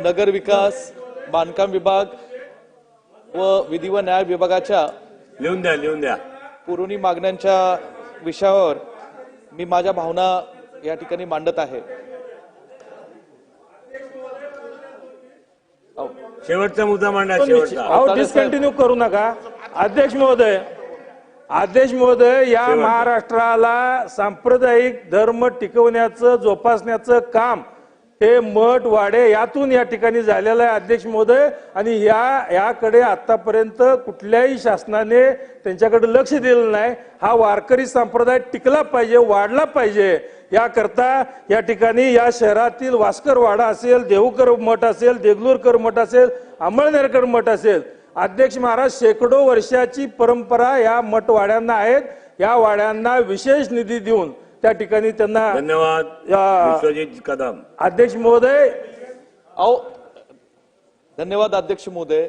नगर विकास बांधकाम विभाग व विधी व न्याय विभागाच्या लिहून द्या लिहून द्या पुरवणी मागण्यांच्या विषयावर मी माझ्या भावना या ठिकाणी मांडत आहे शेवटचा मुद्दा मांडा शेवटचा अहो. डिस्कंटिन्यू करू नका अध्यक्ष महोदय अध्यक्ष महोदय या. महाराष्ट्राला सांप्रदायिक धर्म टिकवण्याचं जोपासण्याचं काम हे मठ वाडे यातून या ठिकाणी झालेलं आहे अध्यक्ष महोदय. आणि या याकडे आतापर्यंत कुठल्याही शासनाने त्यांच्याकडे लक्ष दिलं नाही. हा वारकरी संप्रदाय टिकला पाहिजे वाढला पाहिजे. याकरता या ठिकाणी या शहरातील वास्कर वाडा असेल देहूकर मठ असेल देगलूरकर मठ असेल अंमळनेरकर मठ असेल. अध्यक्ष महाराज शेकडो वर्षाची परंपरा या मठवाड्यांना आहेत. या वाड्यांना विशेष निधी देऊन त्या ठिकाणी त्यांना धन्यवाद विश्वजित कदम. अध्यक्ष महोदय. अहो धन्यवाद अध्यक्ष महोदय.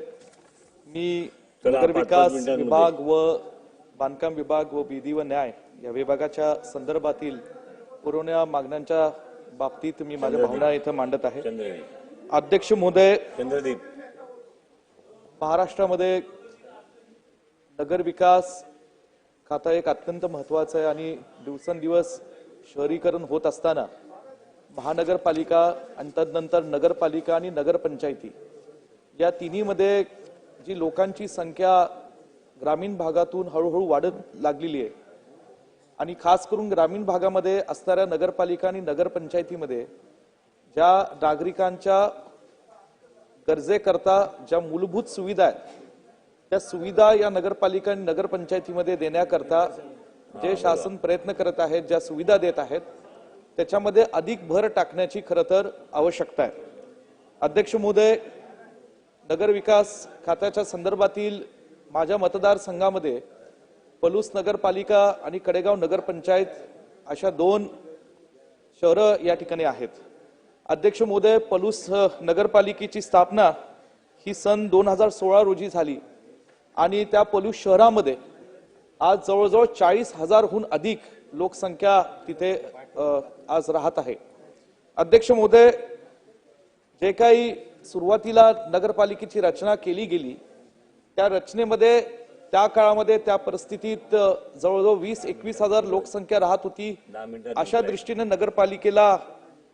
मी चला, नगर पाच- पाच विकास मिनिटांमध्ये. विभाग व बांधकाम विभाग व विधी व न्याय या विभागाच्या संदर्भातील पुरवण्या मागण्यांच्या बाबतीत मी माझ्या भावना इथं मांडत आहे. चंद्रदीप. अध्यक्ष महोदय चंद्रदीप. महाराष्ट्रामध्ये नगर आता एक अत्यंत महत्वाचं आहे आणि दिवसेंदिवस शहरीकरण होत असताना महानगरपालिका आणि तदनंतर नगरपालिका आणि नगरपंचायती या तिन्हीमध्ये जी लोकांची संख्या ग्रामीण भागातून हळूहळू वाढत लागलेली आहे आणि खास करून ग्रामीण भागामध्ये असणाऱ्या नगरपालिका आणि नगरपंचायतीमध्ये ज्या नागरिकांच्या गरजेकरता ज्या मूलभूत सुविधा आहेत त्या सुविधा या नगरपालिका आणि नगरपंचायतीमध्ये देण्याकरता जे शासन प्रयत्न करत आहेत ज्या सुविधा देत आहेत त्याच्यामध्ये अधिक भर टाकण्याची खरं तर आवश्यकता आहे. अध्यक्ष महोदय नगर विकास खात्याच्या संदर्भातील माझ्या मतदारसंघामध्ये पलूस नगरपालिका आणि कडेगाव नगरपंचायत अशा दोन शहरं या ठिकाणी आहेत. अध्यक्ष महोदय पलूस नगरपालिकेची स्थापना ही सन दोन हजार सोळा रोजी झाली. आणि त्या पलूस शहरामध्ये आज जवळजवळ चाळीस हजारहून अधिक लोकसंख्या तिथे आज राहत आहे. अध्यक्ष महोदय जे काही सुरुवातीला नगरपालिकेची रचना केली गेली त्या रचनेमध्ये त्या काळामध्ये त्या परिस्थितीत जवळजवळ वीस एकवीस हजार लोकसंख्या राहत होती. अशा दृष्टीने नगरपालिकेला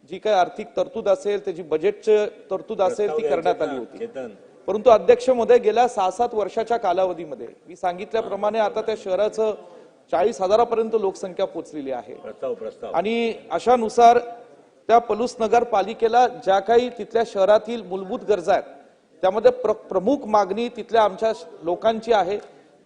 जी काही आर्थिक तरतूद असेल त्याची बजेटची तरतूद असेल ती करण्यात आली होती. परंतु अध्यक्षमध्ये गेल्या सहा सात वर्षाच्या कालावधीमध्ये मी सांगितल्याप्रमाणे आता त्या शहराचं चाळीस हजारापर्यंत लोकसंख्या पोहोचलेली आहे. आणि अशानुसार त्या पलूस नगर पालिकेला ज्या काही तिथल्या शहरातील मूलभूत गरजा आहेत त्यामध्ये प्र, प्रमुख मागणी तिथल्या आमच्या लोकांची आहे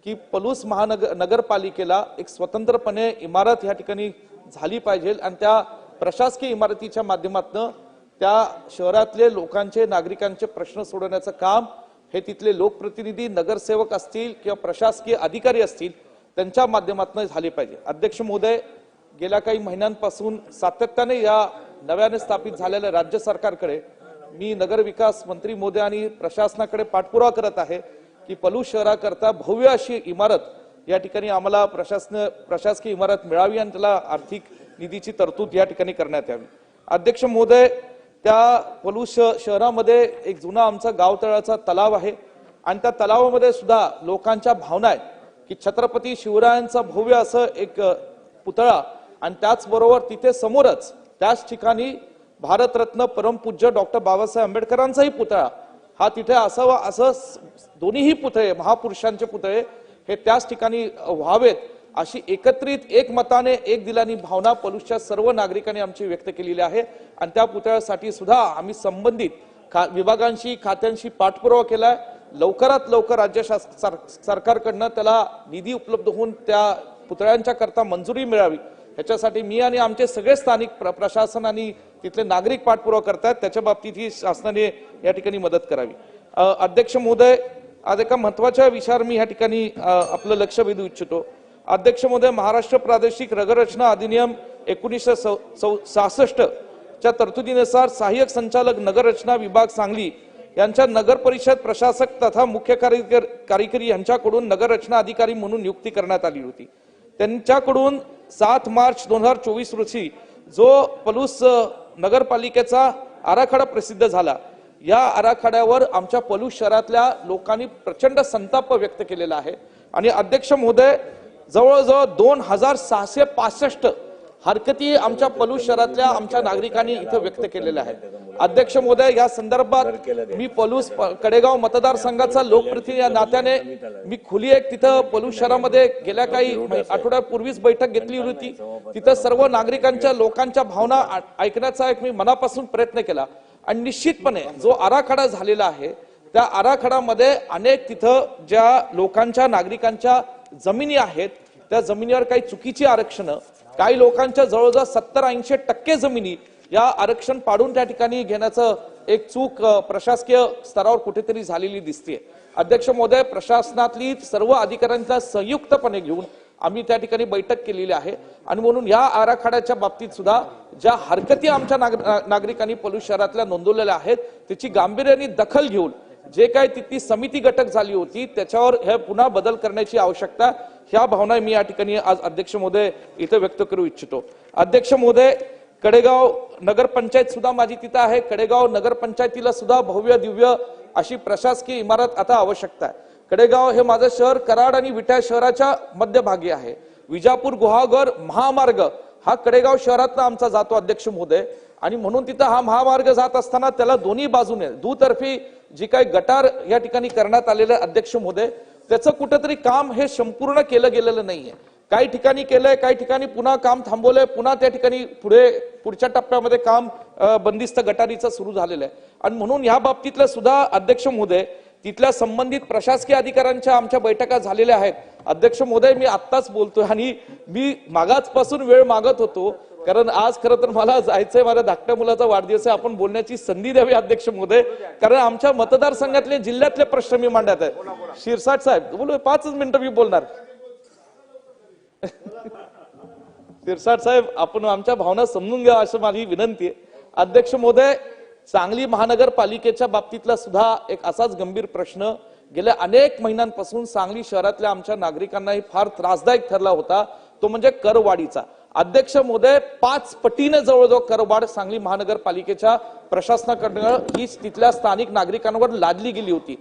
की पलूस महानगर नगरपालिकेला एक स्वतंत्रपणे इमारत या ठिकाणी झाली पाहिजे आणि त्या प्रशासकीय इमारतीच्या माध्यमातून त्या शहरातले लोकांचे नागरिकांचे प्रश्न सोडवण्याचं काम हे तिथले लोकप्रतिनिधी नगरसेवक असतील किंवा प्रशासकीय अधिकारी असतील त्यांच्या माध्यमातून झाले पाहिजे. अध्यक्ष महोदय गेल्या काही महिन्यांपासून सातत्याने या नव्याने स्थापित झालेल्या राज्य सरकारकडे मी नगरविकास मंत्री मोदी आणि प्रशासनाकडे पाठपुरावा करत आहे की पलू शहराकरता भव्य अशी इमारत या ठिकाणी आम्हाला प्रशासन प्रशासकीय इमारत मिळावी आणि त्याला आर्थिक निधीची तरतूद या ठिकाणी करण्यात यावी. अध्यक्ष महोदय त्या पलूस श- शहरामध्ये एक जुना आमचा गावतळाचा तलाव आहे. आणि त्या तलावामध्ये सुद्धा लोकांच्या भावना आहेत की छत्रपती शिवरायांचा भव्य असं एक पुतळा आणि त्याचबरोबर तिथे समोरच त्याच ठिकाणी भारतरत्न परमपूज्य डॉक्टर बाबासाहेब आंबेडकरांचाही पुतळा. हा तिथे असावा असं दोन्हीही पुतळे महापुरुषांचे पुतळे हे त्याच ठिकाणी व्हावेत. अशी एकत्रित एक मताने एक दिलानी भावना पलूसच्या सर्व नागरिकांनी आमची व्यक्त केलेली आहे. आणि त्या पुतळ्यासाठी सुद्धा आम्ही संबंधित खा विभागांशी खात्यांशी पाठपुरावा केलाय. लवकरात लवकर राज्य सर- सरकारकडनं त्याला निधी उपलब्ध होऊन त्या पुतळ्यांच्या करता मंजुरी मिळावी. ह्याच्यासाठी मी आणि आमचे सगळे स्थानिक प्र- प्रशासन आणि तिथले नागरिक पाठपुरावा करतात त्याच्या बाबतीत ही शासनाने या ठिकाणी मदत करावी. अध्यक्ष महोदय आज एका महत्त्वाच्या विषयावर मी या ठिकाणी आपलं लक्ष वेधू इच्छितो. अध्यक्ष महोदय महाराष्ट्र प्रादेशिक नगररचना अधिनियम एकोणीसशे सहासष्ट च्या तरतुदीनुसार सहाय्यक संचालक नगररचना विभाग सांगली यांच्या नगर परिषद प्रशासक तथा मुख्य कार्यकर- कार्यकारी यांच्याकडून नगररचना अधिकारी म्हणून नियुक्ती करण्यात आली होती. त्यांच्याकडून सात मार्च दोन हजार चोवीस रोजी जो पलूस नगरपालिकेचा आराखडा प्रसिद्ध झाला. या आराखड्यावर आमच्या पलूस शहरातल्या लोकांनी प्रचंड संताप व्यक्त केलेला आहे. आणि अध्यक्ष महोदय जवळजवळ दोन हजार सहाशे पासष्ट हरकती आमच्या पलूस शहरातल्या आमच्या नागरिकांनी इथं व्यक्त केलेल्या आहेत. अध्यक्ष महोदय या संदर्भात मी पलूस कडेगाव मतदारसंघाचा लोकप्रतिनिधी या नात्याने मी खुली एक तिथं पलूस शहरामध्ये गेल्या काही आठवड्यापूर्वीच बैठक घेतली होती. तिथं सर्व नागरिकांच्या लोकांच्या भावना ऐकण्याचा एक मी मनापासून प्रयत्न केला. आणि निश्चितपणे जो आराखडा झालेला आहे त्या आराखड्यामध्ये अनेक तिथं ज्या लोकांच्या नागरिकांच्या जमिनी आहेत त्या जमिनीवर काही चुकीची आरक्षणं काही लोकांच्या जवळजवळ सत्तर ऐंशी टक्के जमिनी या आरक्षण पाडून त्या ठिकाणी घेण्याचं एक चूक प्रशासकीय स्तरावर कुठेतरी झालेली दिसते अध्यक्ष महोदय प्रशासनातली सर्व अधिकाऱ्यांचा संयुक्तपणे घेऊन आम्ही त्या ठिकाणी बैठक केलेली आहे. आणि म्हणून या आराखड्याच्या बाबतीत सुद्धा ज्या हरकती आमच्या नाग- नागरिकांनी पलूस शहरातल्या नोंदवलेल्या आहेत त्याची गांभीर्याने दखल घेऊन जे काय तिथली समिती घटक झाली होती त्याच्यावर हे पुन्हा बदल करण्याची आवश्यकता ह्या भावना मी या ठिकाणी आज अध्यक्ष महोदय इथं व्यक्त करू इच्छितो. अध्यक्ष महोदय कडेगाव नगरपंचायत सुद्धा माझी तिथं आहे. कडेगाव नगरपंचायतीला सुद्धा भव्य दिव्य अशी प्रशासकीय इमारत आता आवश्यकता आहे. कडेगाव हे माझं शहर कराड आणि विटा शहराच्या मध्यभागी आहे. विजापूर गुहागर महामार्ग हा कडेगाव शहरातनं आमचा जातो अध्यक्ष महोदय. आणि म्हणून तिथं हा महामार्ग जात असताना त्याला दोन्ही बाजूने दुतर्फी जी काही गटार या ठिकाणी करण्यात आलेलं आहे, अध्यक्ष महोदय त्याचं कुठंतरी काम हे संपूर्ण केलं गेलेलं नाहीये. काही ठिकाणी केलंय काही ठिकाणी पुन्हा काम थांबवलंय पुन्हा त्या ठिकाणी पुढे पुढच्या टप्प्यामध्ये काम बंदिस्त गटारीचं सुरू झालेलं आहे. आणि म्हणून या बाबतीतलं सुद्धा अध्यक्ष महोदय तिथल्या संबंधित प्रशासकीय अधिकाऱ्यांच्या आमच्या बैठका झालेल्या आहेत. अध्यक्ष महोदय मी आत्ताच बोलतोय आणि मी मागाचपासून वेळ मागत होतो. कारण आज खरं तर मला जायचंय माझ्या धाकट्या मुलाचा वाढदिवस आहे. आपण बोलण्याची संधी द्यावी अध्यक्ष महोदय. कारण आमच्या मतदारसंघातले जिल्ह्यातले प्रश्न मी मांडत आहे. शिरसाट साहेब बोलू पाचच मिनिटं मी बोलणार. शिरसाट साहेब आपण आमच्या भावना समजून घ्या असं माझी विनंती आहे. अध्यक्ष महोदय सांगली महानगरपालिकेच्या बाबतीतला सुद्धा एक असाच गंभीर प्रश्न. गेल्या अनेक महिन्यांपासून सांगली शहरातल्या आमच्या नागरिकांनाही फार त्रासदायक ठरला होता. तो म्हणजे करवाढीचा. अध्यक्ष महोदय पाच पटीनं जवळजवळ करवाढ सांगली महानगरपालिकेच्या प्रशासनाकडनं ही तिथल्या स्थानिक नागरिकांवर लादली गेली होती.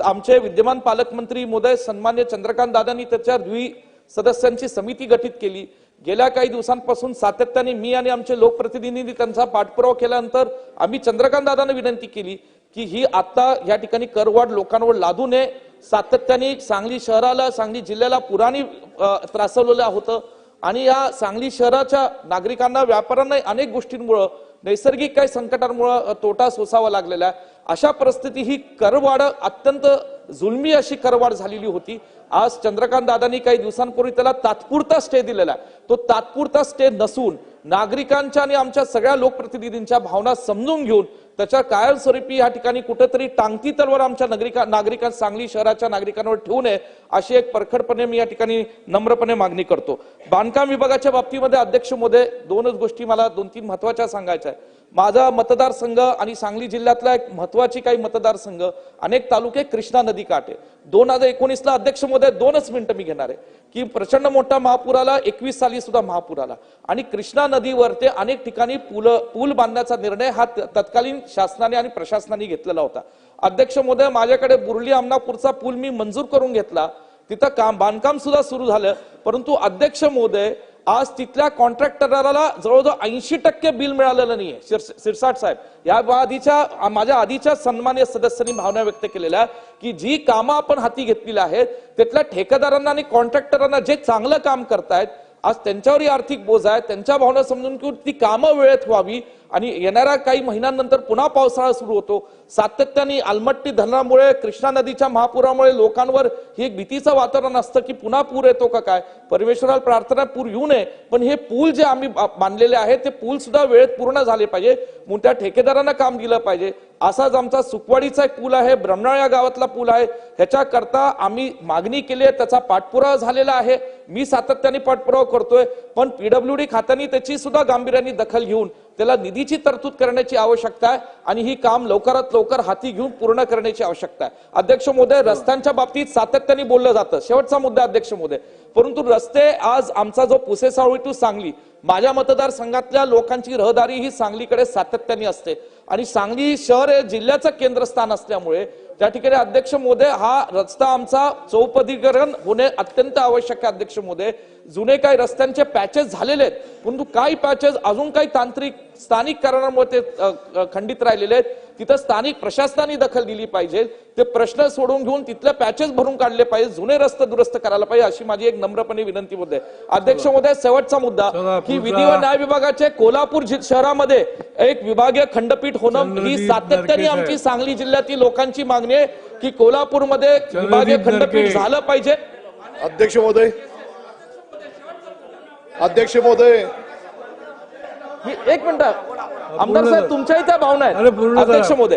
आमचे विद्यमान पालकमंत्री महोदय सन्मान्य चंद्रकांत दादांनी त्याच्या द्वि सदस्यांची समिती गठीत केली. गेल्या काही दिवसांपासून सातत्याने मी आणि आमचे लोकप्रतिनिधींनी त्यांचा पाठपुरावा केल्यानंतर आम्ही चंद्रकांत दादांना विनंती केली की ही आता या ठिकाणी करवाढ लोकांवर लादू नये. सातत्याने सांगली शहराला सांगली जिल्ह्याला पुराणी त्रासवलेलं होतं. आणि या सांगली शहराच्या नागरिकांना व्यापाऱ्यांना अनेक गोष्टींमुळं नैसर्गिक काही संकटांमुळं तोटा सोसावा लागलेला आहे. अशा परिस्थिती ही करवाढ अत्यंत जुलमी अशी करवाढ झालेली होती. आज चंद्रकांत दादांनी काही दिवसांपूर्वी त्याला तात्पुरता स्टे दिलेला आहे. तो तात्पुरता स्टे नसून नागरिकांच्या आणि आमच्या सगळ्या लोकप्रतिनिधींच्या भावना समजून घेऊन त्याच्या कायमस्वरूपी या ठिकाणी कुठेतरी टांगती तलवार आमच्या नागरिका नागरिकां सांगली शहराच्या नागरिकांवर ठेवू नये अशी एक परखडपणे मी या ठिकाणी नम्रपणे मागणी करतो. बांधकाम विभागाच्या बाबतीमध्ये अध्यक्ष मोदय दोनच गोष्टी मला दोन तीन महत्त्वाच्या सांगायच्या आहेत. माझा मतदारसंघ आणि सांगली जिल्ह्यातला एक महत्वाची काही मतदारसंघ अनेक तालुके कृष्णा नदी काठे दोन हजार एकोणीसला अध्यक्ष महोदय दोनच मिनिटं मी घेणार आहे. की प्रचंड मोठा महापूर आला एकवीस साली सुद्धा महापूर आला आणि कृष्णा नदीवर ते अनेक ठिकाणी पूल पूल बांधण्याचा निर्णय हा त- तत्कालीन शासनाने आणि प्रशासनाने घेतलेला होता. अध्यक्ष महोदय माझ्याकडे बुरली आमनापूरचा पूल मी मंजूर करून घेतला. तिथं काम बांधकाम सुद्धा सुरू झालं. परंतु अध्यक्ष महोदय आज तिथल्या कॉन्ट्रॅक्टरला जवळजवळ ऐंशी टक्के बिल मिळालेलं नाही शिर- शिरसाट साहेब या आधीच्या माझ्या आधीच्या सन्मान्य सदस्यांनी भावना व्यक्त केलेल्या की जी कामं आपण हाती घेतलेली आहेत त्यातल्या ठेकेदारांना आणि कॉन्ट्रॅक्टरांना जे चांगलं काम करतायत आज त्यांच्यावरही आर्थिक बोज आहे त्यांच्या भावना समजून घेऊन ती कामं वेळेत व्हावी आणि येणाऱ्या काही महिन्यांनंतर पुन्हा पावसाळा सुरू होतो. सातत्याने आलमट्टी धरणामुळे कृष्णा नदीच्या महापुरामुळे लोकांवर ही एक भीतीचं वातावरण असतं की पुन्हा पूर येतो का काय? परमेश्वराला प्रार्थना पूर येऊ नये पण हे पूल जे आम्ही बांधलेले आहेत ते पूल सुद्धा वेळेत पूर्ण झाले पाहिजे. म्हणून त्या ठेकेदारांना काम दिलं पाहिजे. असाच आमचा सुकवाडीचा एक पूल आहे ब्रह्मणाळ या गावातला पूल आहे. ह्याच्याकरता आम्ही मागणी केली आहे त्याचा पाठपुरावा झालेला आहे. मी सातत्याने पाठपुरावा करतोय पण पीडब्ल्यू डी खात्याने त्याची सुद्धा गांभीर्याने दखल घेऊन त्याला निधीची तरतूद करण्याची आवश्यकता आहे आणि ही काम लवकरात लवकर हाती घेऊन पूर्ण करण्याची आवश्यकता आहे. अध्यक्ष महोदय रस्त्यांच्या बाबतीत सातत्याने बोललं जातं. शेवटचा मुद्दा अध्यक्ष महोदय. परंतु रस्ते आज आमचा जो पुसेसावळी टू सांगली माझ्या मतदारसंघातल्या लोकांची रहदारी ही सांगलीकडे सातत्याने असते. आणि सांगली शहर हे जिल्ह्याचं केंद्रस्थान असल्यामुळे त्या ठिकाणी अध्यक्ष मोदय हा रस्ता आमचा चौपदीकरण होणे अत्यंत आवश्यक आहे अध्यक्ष मोदय जुने काही रस्त्यांचे पॅचेस झालेले आहेत. परंतु काही पॅचेस अजून काही तांत्रिक स्थानिक कारणामुळे ते खंडित राहिलेले आहेत. तिथं स्थानिक प्रशासनाने दखल दिली पाहिजे. ते प्रश्न सोडून घेऊन तिथल्या पॅचेस भरून काढले पाहिजे. जुने रस्ते दुरुस्त करायला पाहिजे अशी माझी एक नम्रपणे विनंती होते अध्यक्ष मोदय शेवटचा मुद्दा. की विधी व न्याय विभागाचे कोल्हापूर शहरामध्ये एक विभागीय खंडपीठ होणं ही सातत्याने आमची सांगली जिल्ह्यातील लोकांची मागणी आहे की कोल्हापूरमध्ये विभागीय खंडपीठ झालं पाहिजे. अध्यक्ष महोदय अध्यक्ष महोदय. एक मिनिट. आमदार साहेब तुमच्याही त्या भावना आहेत. अध्यक्ष मोदय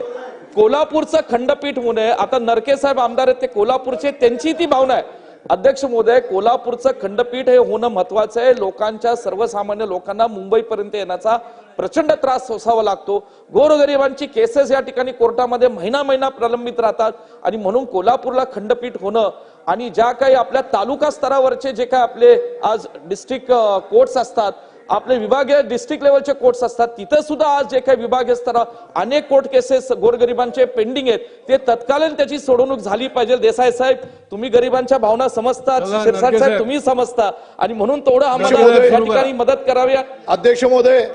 कोल्हापूरचं खंडपीठ होणे आता नरके साहेब आमदार आहेत ते कोल्हापूरचे त्यांची ती भावना आहे. अध्यक्ष मोदय कोल्हापूरचं खंडपीठ हे होणं महत्वाचं आहे. लोकांच्या सर्वसामान्य लोकांना मुंबईपर्यंत येण्याचा प्रचंड त्रास सोसावा लागतो. गोरगरिबांची केसेस या ठिकाणी कोर्टामध्ये महिना महिना प्रलंबित राहतात. आणि म्हणून कोल्हापूरला खंडपीठ होणं आणि ज्या काही आपल्या तालुका स्तरावरचे जे काही आपले आज डिस्ट्रिक्ट कोर्ट्स असतात आपले विभागीय डिस्ट्रिक्ट लेवलचे कोर्ट्स असतात तिथं सुद्धा आज जे काही विभागीय स्तरा अनेक कोर्ट केसेस गोरगरिबांचे पेंडिंग आहेत. ते तत्कालीन त्याची सोडवणूक झाली पाहिजे. देसाई साहेब तुम्ही गरिबांच्या भावना समजतात चला, शिरसाट साहेब. तुम्ही समजता. आणि म्हणून तेवढं आम्हाला या ठिकाणी मदत करावी. अध्यक्ष महोदय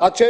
आजचे